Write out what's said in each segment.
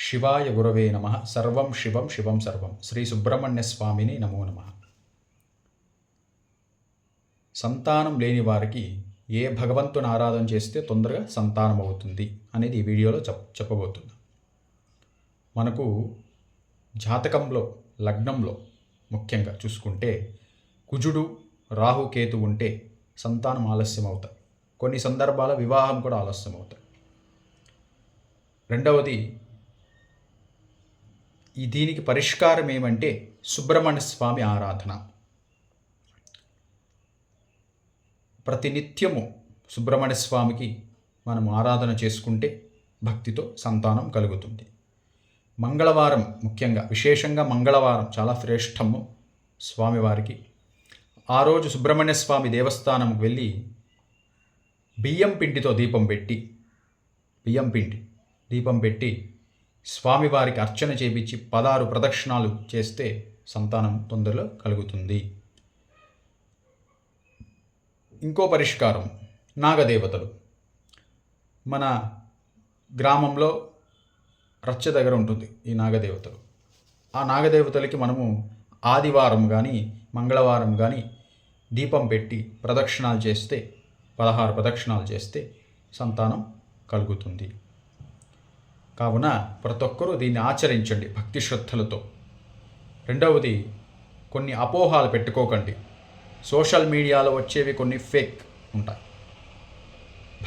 శివాయ గురవే నమ. సర్వం శివం శివం సర్వం. శ్రీ సుబ్రహ్మణ్య స్వామిని నమో నమ. సంతానం లేని వారికి ఏ భగవంతుని ఆరాధన చేస్తే తొందరగా సంతానం అవుతుంది అనేది ఈ వీడియోలో చెప్ చెప్పబోతుంది మనకు జాతకంలో లగ్నంలో ముఖ్యంగా చూసుకుంటే కుజుడు రాహుకేతు ఉంటే సంతానం ఆలస్యం అవుతాయి కొన్ని సందర్భాల వివాహం కూడా ఆలస్యం అవుతాయి రెండవది ఈ దీనికి పరిష్కారం ఏమంటే సుబ్రహ్మణ్య స్వామి ఆరాధన. ప్రతినిత్యము సుబ్రహ్మణ్య స్వామికి మనం ఆరాధన చేసుకుంటే భక్తితో సంతానం కలుగుతుంది. మంగళవారం ముఖ్యంగా విశేషంగా మంగళవారం చాలా శ్రేష్టము స్వామివారికి. ఆ రోజు సుబ్రహ్మణ్య స్వామి దేవస్థానంకి వెళ్ళి బియ్యం పిండితో దీపం పెట్టి బియ్యం పిండి దీపం పెట్టి స్వామివారికి అర్చన చేపించి పదహారు ప్రదక్షిణాలు చేస్తే సంతానం తొందరలో కలుగుతుంది. ఇంకో పరిష్కారం నాగదేవతలు. మన గ్రామంలో రచ్చ దగ్గర ఉంటుంది ఈ నాగదేవతలు. ఆ నాగదేవతలకి మనము ఆదివారం కానీ మంగళవారం కానీ దీపం పెట్టి ప్రదక్షిణాలు చేస్తే పదహారు ప్రదక్షిణాలు చేస్తే సంతానం కలుగుతుంది. కావున ప్రతి ఒక్కరూ దీన్ని ఆచరించండి భక్తి శ్రద్ధలతో. రెండవది కొన్ని అపోహాలు పెట్టుకోకండి. సోషల్ మీడియాలో వచ్చేవి కొన్ని ఫేక్ ఉంటాయి.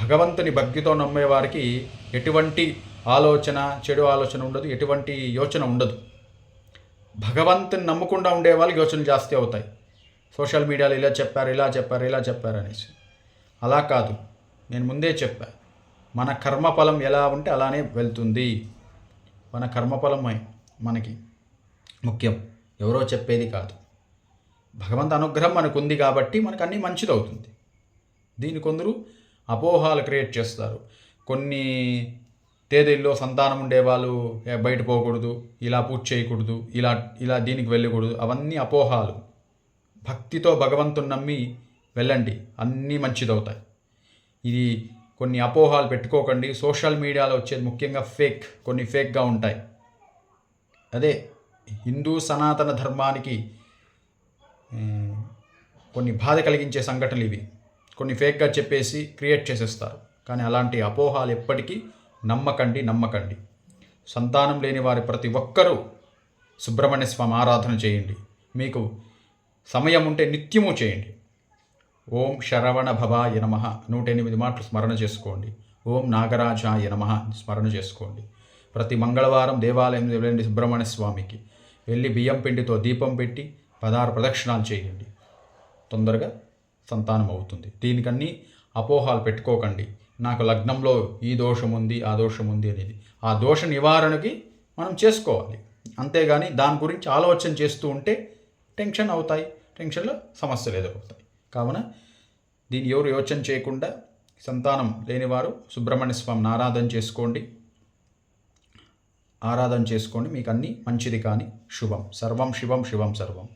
భగవంతుని భక్తితో నమ్మేవారికి ఎటువంటి ఆలోచన చెడు ఆలోచన ఉండదు ఎటువంటి యోచన ఉండదు. భగవంతుని నమ్మకుండా ఉండే వాళ్ళకి యోచనలు జాస్తి అవుతాయి. సోషల్ మీడియాలో ఇలా చెప్పారు ఇలా చెప్పారు ఇలా చెప్పారు అనేసి. అలా కాదు. నేను ముందే చెప్పాను మన కర్మఫలం ఎలా ఉంటే అలానే వెళ్తుంది. మన కర్మఫలం మనకి ముఖ్యం. ఎవరో చెప్పేది కాదు. భగవంతు అనుగ్రహం మనకు ఉంది కాబట్టి మనకు అన్నీ మంచిదవుతుంది. దీని కొందరు అపోహాలు క్రియేట్ చేస్తారు. కొన్ని తేదీల్లో సంతానం ఉండేవాళ్ళు బయట పోకూడదు ఇలా పూజ చేయకూడదు ఇలా ఇలా దీనికి వెళ్ళకూడదు అవన్నీ అపోహాలు. భక్తితో భగవంతుని నమ్మి వెళ్ళండి అన్నీ మంచిదవుతాయి. ఇది కొన్ని అపోహాలు పెట్టుకోకండి. సోషల్ మీడియాలో వచ్చేది ముఖ్యంగా ఫేక్ కొన్ని ఫేక్గా ఉంటాయి. అదే హిందూ సనాతన ధర్మానికి కొన్ని బాధ కలిగించే సంఘటనలు ఇవి. కొన్ని ఫేక్గా చెప్పేసి క్రియేట్ చేసేస్తారు. కానీ అలాంటి అపోహాలు ఎప్పటికీ నమ్మకండి నమ్మకండి. సంతానం లేని వారి ప్రతి ఒక్కరూ సుబ్రహ్మణ్య స్వామి ఆరాధన చేయండి. మీకు సమయం ఉంటే నిత్యము చేయండి. ఓం శరవణ భవాయ నమ. నూట ఎనిమిది మాటలు స్మరణ చేసుకోండి. ఓం నాగరాజాయ నమ స్మరణ చేసుకోండి. ప్రతి మంగళవారం దేవాలయం వెళ్ళండి సుబ్రహ్మణ్య స్వామికి. వెళ్ళి బియ్యం పిండితో దీపం పెట్టి పదహారు ప్రదక్షిణాలు చేయండి. తొందరగా సంతానం అవుతుంది. దీనికన్నీ అపోహాలు పెట్టుకోకండి. నాకు లగ్నంలో ఈ దోషం ఉంది ఆ దోషం ఉంది అనేది. ఆ దోష నివారణకి మనం చేసుకోవాలి. అంతేగాని దాని గురించి ఆలోచన చేస్తూ ఉంటే టెన్షన్ అవుతాయి. టెన్షన్లో సమస్యలు ఎదురవుతాయి. కావున దీన్ని ఎవరు యోచన చేయకుండా సంతానం లేనివారు సుబ్రహ్మణ్య స్వామిని ఆరాధన చేసుకోండి. ఆరాధన చేసుకోండి. మీకు అన్నీ మంచిది కానీ శుభం. సర్వం శివం శివం సర్వం.